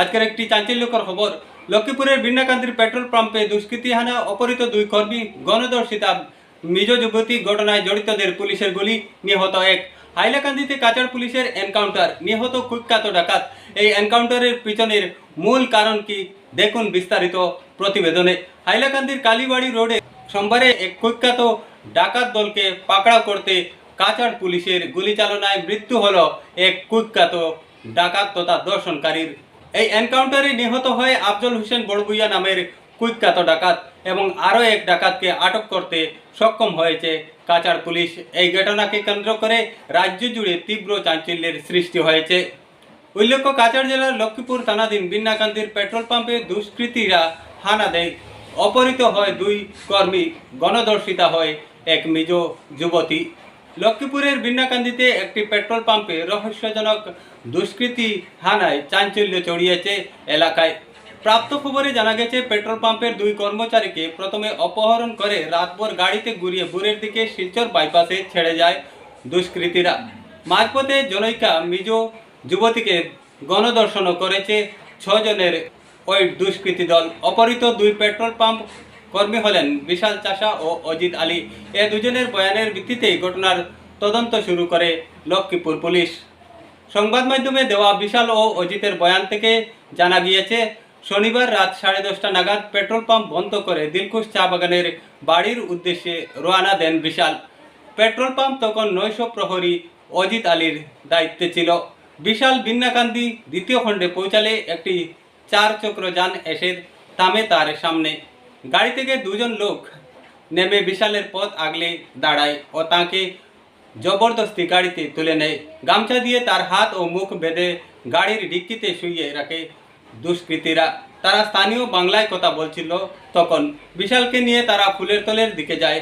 আজকের একটি চাঞ্চল্যকর খবর, লক্ষ্মীপুরের বিন্নাকান্দির পেট্রোল পাম্পে দুষ্কৃতী হানা, অপহৃত দুই কর্মী, গণদর্শিতা মিজ যুবতী ঘটনায় জড়িতদের পুলিশের গুলি, নিহত এক। হাইলাকান্দিতে কাচার পুলিশের এনকাউন্টার, নিহত কুখ্যাত ডাকাত। এই এনকাউন্টারের পিছনের মূল কারণ কি, দেখুন বিস্তারিত প্রতিবেদনে। হাইলাকান্দির কালীবাড়ি রোডে সোমবারে এক কুখ্যাত ডাকাত দলকে পাকড়াও করতে কাচার পুলিশের গুলি চালনায় মৃত্যু হলো এক কুখ্যাত ডাকাত তথা দর্শনকারীর। এই এনকাউন্টারে নিহত হয়ে আফজল হোসেন বড়বুইয়া নামের কুখ্যাত ডাকাত এবং আরও এক ডাকাতকে আটক করতে সক্ষম হয়েছে কাচার পুলিশ। এই ঘটনাকে কেন্দ্র করে রাজ্য জুড়ে তীব্র চাঞ্চল্যের সৃষ্টি হয়েছে। উল্লেখ্য, কাচার জেলার লক্ষ্মীপুর থানাধীন বিন্নাকান্দির পেট্রোল পাম্পে দুষ্কৃতীরা হানা দেয়। অপহৃত হয় দুই কর্মী গণদর্শিতা হয় এক মৃজ যুবতী। লক্ষ্মীপুরের বিন্নাকান্দিতে একটি পেট্রোল পাম্পে রহস্যজনক দুষ্কৃতী হানায় চাঞ্চল্য চড়িয়েছে এলাকায়। প্রাপ্ত খবরে জানা গেছে, পেট্রোল পাম্পের দুই কর্মচারীকে প্রথমে অপহরণ করে রাতভর গাড়িতে ঘুরিয়ে বুরের দিকে শিলচর বাইপাসে ছেড়ে যায় দুষ্কৃতীরা। মাঝপথে জনৈকা মিজ যুবতীকে গণদর্শনও করেছে। ছজনের ওই দুষ্কৃতী দল। অপহৃত দুই পেট্রোল পাম্প কর্মী হলেন বিশাল চাষা ও অজিত আলী। এ দুজনের বয়ানের ভিত্তিতেই ঘটনার তদন্ত শুরু করে লক্ষ্মীপুর পুলিশ। সংবাদ মাধ্যমে দেওয়া বিশাল ও অজিতের বয়ান থেকে জানা গিয়েছে, শনিবার রাত সাড়ে দশটা নাগাদ পেট্রোল পাম্প বন্ধ করে দিলকুশ চা বাগানের বাড়ির উদ্দেশ্যে রোয়ানা দেন বিশাল। পেট্রোল পাম্প তখন নৈশ প্রহরী অজিত আলীর দায়িত্বে ছিল। বিশাল বিন্নাকান্দি দ্বিতীয় খণ্ডে পৌঁছালে একটি চার চক্র যান এসে থামে তার সামনে। গাড়ি থেকে দুজন লোক নেমে বিশালের পথ আগলে দাঁড়ায় ও তাকে জবরদস্তি গাড়িতে তুলে নেয়। গামছা দিয়ে তার হাত ও মুখ বেঁধে গাড়ির ডিক্কিতে শুইয়ে রাখে দুষ্কৃতীরা। তারা স্থানীয় বাংলায় কথা বলছিল। তখন বিশালকে নিয়ে তারা ফুলের তলের দিকে যায়।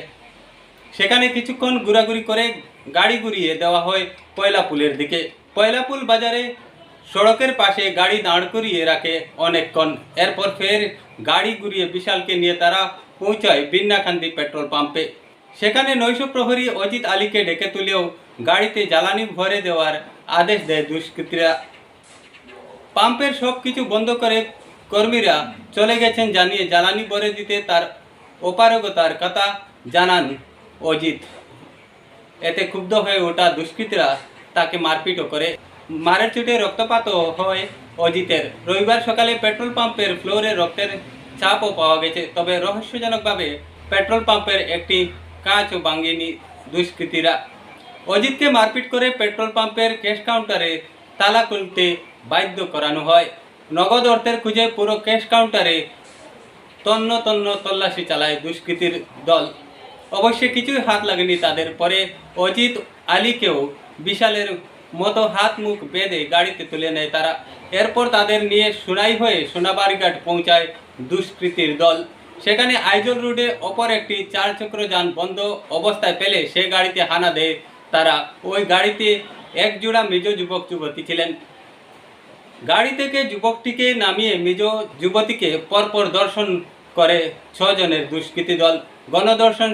সেখানে কিছুক্ষণ ঘোরাঘুরি করে গাড়ি ঘুরিয়ে দেওয়া হয় পয়লাপুলের দিকে। পয়লাপুল বাজারে সড়কের পাশে গাড়ি দাঁড় করিয়ে রাখে অনেকক্ষণ। এরপর ফের গাড়ি ঘুরিয়ে বিশালকে নিয়ে তারা পৌঁছায় বিন্নাকান্দি পেট্রোল পাম্পে। সেখানে নৈশ প্রহরী অজিত আলীকে ডেকে তুলেও গাড়িতে জ্বালানি ভরে দেওয়ার আদেশ দেয় দুষ্কৃতীরা। পাম্পের সব কিছু বন্ধ করে কর্মীরা চলে গেছেন জানিয়ে জ্বালানি ভরে দিতে তার অপারগতার কথা জানান অজিত। এতে ক্ষুব্ধ হয়ে ওঠা দুষ্কৃতীরা তাকে মারপিটও করে। মারের চুটে রক্তপাতও হয়। অজিতের। রবিবার সকালে পেট্রোল পাম্পের ফ্লোরে রক্তের চাপও পাওয়া গেছে, তবে রহস্যজনকভাবে পেট্রোল পাম্পের একটি কাঁচও ভাঙেনি দুষ্কৃতীরা। অজিতকে মারপিট করে পেট্রোল পাম্পের ক্যাশ কাউন্টারে তালা খুলতে বাধ্য করানো হয়। নগদ অর্থের খুঁজে পুরো ক্যাশ কাউন্টারে তন্ন তন্ন তল্লাশি চালায় দুষ্কৃতীর দল। অবশ্যই কিছুই হাত লাগেনি তাদের। পরে অজিত আলীকেও বিশালের মতো হাত মুখ বেঁধে গাড়িতে তুলে নেয় তারা। এরপর তাদের নিয়ে সুনাই হয়ে সোনাবাড়িঘাট পৌঁছায় দুষ্কৃতীর দল। সেখানে আইজল রোডে অপর একটি চার চক্র যান বন্ধ অবস্থায় পেলে সে গাড়িতে হানা দেয় তারা। ওই গাড়িতে এক জোড়া মৃজ যুবক যুবতী ছিলেন। গাড়ি থেকে যুবকটিকে নামিয়ে মৃজ যুবতীকে পরপর দর্শন করে ছজনের দুষ্কৃতী দল। গণদর্শন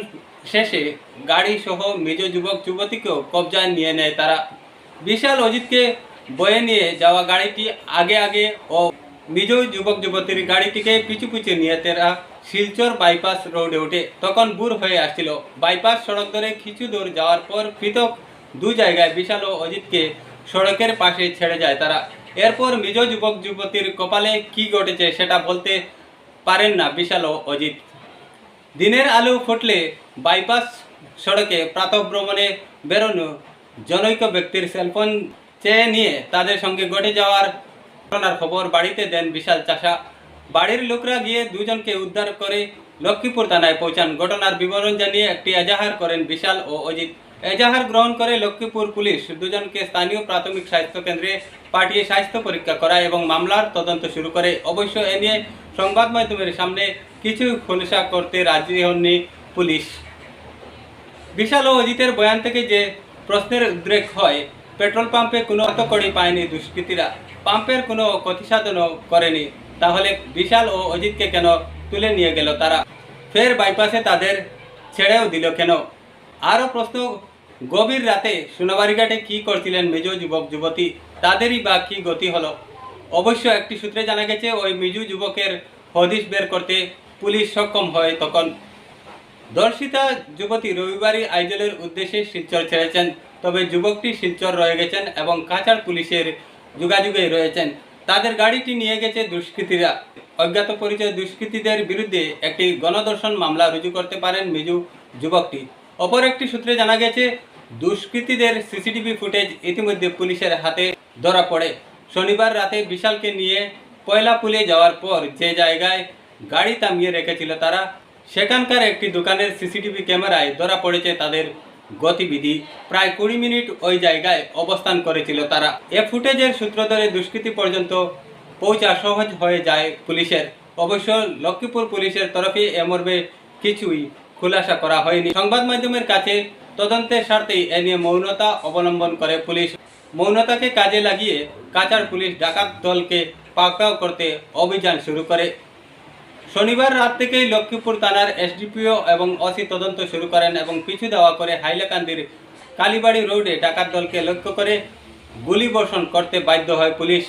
শেষে গাড়ি সহ মৃজ যুবক যুবতীকেও কবজায় নিয়ে নেয় তারা। বিশাল অজিতকে বয়ে নিয়ে যাওয়া গাড়িটি আগে আগে ও মৃজ যুবক যুবতীর গাড়িটিকে পিছু পিছু নিয়ে তারা শিলচর বাইপাস রোডে ওঠে। তখন বুর হয়ে আসছিল। বাইপাস সড়ক ধরে কিছু দূর যাওয়ার পর পৃথক দু জায়গায় বিশাল ও অজিতকে সড়কের পাশে ছেড়ে যায় তারা। এরপর মৃজ যুবক যুবতীর কপালে কি ঘটেছে সেটা বলতে পারেন না বিশাল ও অজিত। দিনের আলো ফুটলে বাইপাস সড়কে প্রাতঃভ্রমণে বেরোনো জনৈক ব্যক্তির সেলফোন চেয়ে নিয়ে তাদের সঙ্গে ঘটে যাওয়ার ঘটনার খবর বাড়িতে দেন বিশাল চাষা। বাড়ির লোকরা গিয়ে দুজনকে উদ্ধার করে লক্ষ্মীপুর থানায় পৌঁছান। ঘটনার বিবরণ জানিয়ে একটি এজাহার করেন বিশাল ও অজিত। এজাহার গ্রহণ করে লক্ষ্মীপুর পুলিশ দুজনকে স্থানীয় প্রাথমিক স্বাস্থ্য কেন্দ্রে পাঠিয়ে স্বাস্থ্য পরীক্ষা করায় এবং মামলার তদন্ত শুরু করে। অবশ্য এ নিয়ে সংবাদ মাধ্যমের সামনে কিছু খুলসা করতে রাজি হননি পুলিশ। বিশাল ও অজিতের বয়ান থেকে যে প্রশ্নের উদ্রেক হয়, পেট্রোল পাম্পে কোনো অতকড়ি পায়নি দুষ্কৃতীরা। পাম্পের কোনো ক্ষতিসাধনও করেনি, তাহলে বিশাল ও অজিতকে কেন তুলে নিয়ে গেল তারা? ফের বাইপাসে তাদের ছেড়েও দিল কেন? আরও প্রশ্ন, গভীর রাতে সোনাবাড়িঘাটে কি করছিলেন মেজ যুবক, যুবতী? তাদেরই বা কী গতি হলো? অবশ্য একটি সূত্রে জানা গেছে, ওই মিজু যুবকের হদিশ বের করতে পুলিশ সক্ষম হয় তখন। দর্শিতা যুবতী রবিবারই আইজলের উদ্দেশ্যে শিলচর ছেড়েছেন, তবে যুবকটি শিলচর রয়ে গেছেন এবং কাছাড় পুলিশের যোগাযোগে রয়েছেন। তাদের গাড়িটি নিয়ে গেছে দুষ্কৃতীরা। অজ্ঞাত পরিচয় দুষ্কৃতীদের বিরুদ্ধে একটি গণদর্শন মামলা রুজু করতে পারেন মিজু যুবকটি। অপর একটি সূত্রে জানা গেছে, দুষ্কৃতীদের সিসিটিভি ফুটেজ ইতিমধ্যে পুলিশের হাতে ধরা পড়ে। শনিবার রাতে বিশালকে নিয়ে পয়লা পুলে যাওয়ার পর যে জায়গায় গাড়ি থামিয়ে রেখেছিল তারা সেখানকার একটি দোকানের সিসিটিভি ক্যামেরায় ধরা পড়েছে তাদের গতিবিধি। প্রায় কুড়ি মিনিট ওই জায়গায় অবস্থান করেছিল তারা। এ ফুটেজের সূত্র ধরে দুষ্কৃতী পর্যন্ত পৌঁছা সহজ হয়ে যায় পুলিশের। অবশ্য লক্ষ্মীপুর পুলিশের তরফে এ মর্মে কিছুই খুলাসা করা হয়নি। সংবাদ মাধ্যমের কাছে তদন্তের স্বার্থেই এ নিয়ে মৌনতা অবলম্বন করে পুলিশ। মৌনতাকে কাজে লাগিয়ে কাচার পুলিশ ডাকাত দলকে পাকড়াও করতে অভিযান শুরু করে। শনিবার রাত থেকেই লক্ষ্মীপুর থানার এসডিপিও এবং অসি তদন্ত শুরু করেন এবং পিছু দেওয়া করে হাইলাকান্দির কালীবাড়ি রোডে ডাকাত দলকে লক্ষ্য করে গুলিবর্ষণ করতে বাধ্য হয় পুলিশ।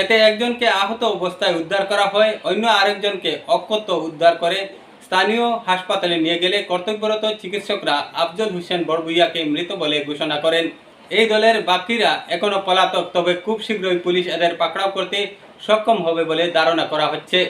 এতে একজনকে আহত অবস্থায় উদ্ধার করা হয়, অন্য আরেকজনকে অক্ষত উদ্ধার করে স্থানীয় হাসপাতালে নিয়ে গেলে কর্তব্যরত চিকিৎসকরা আফজল হোসেন বড়বুইয়াকে মৃত বলে ঘোষণা করেন। এই দলের বাকিরা এখনও পলাতক, তবে খুব শীঘ্রই পুলিশ এদের পাকড়াও করতে সক্ষম হবে বলে ধারণা করা হচ্ছে।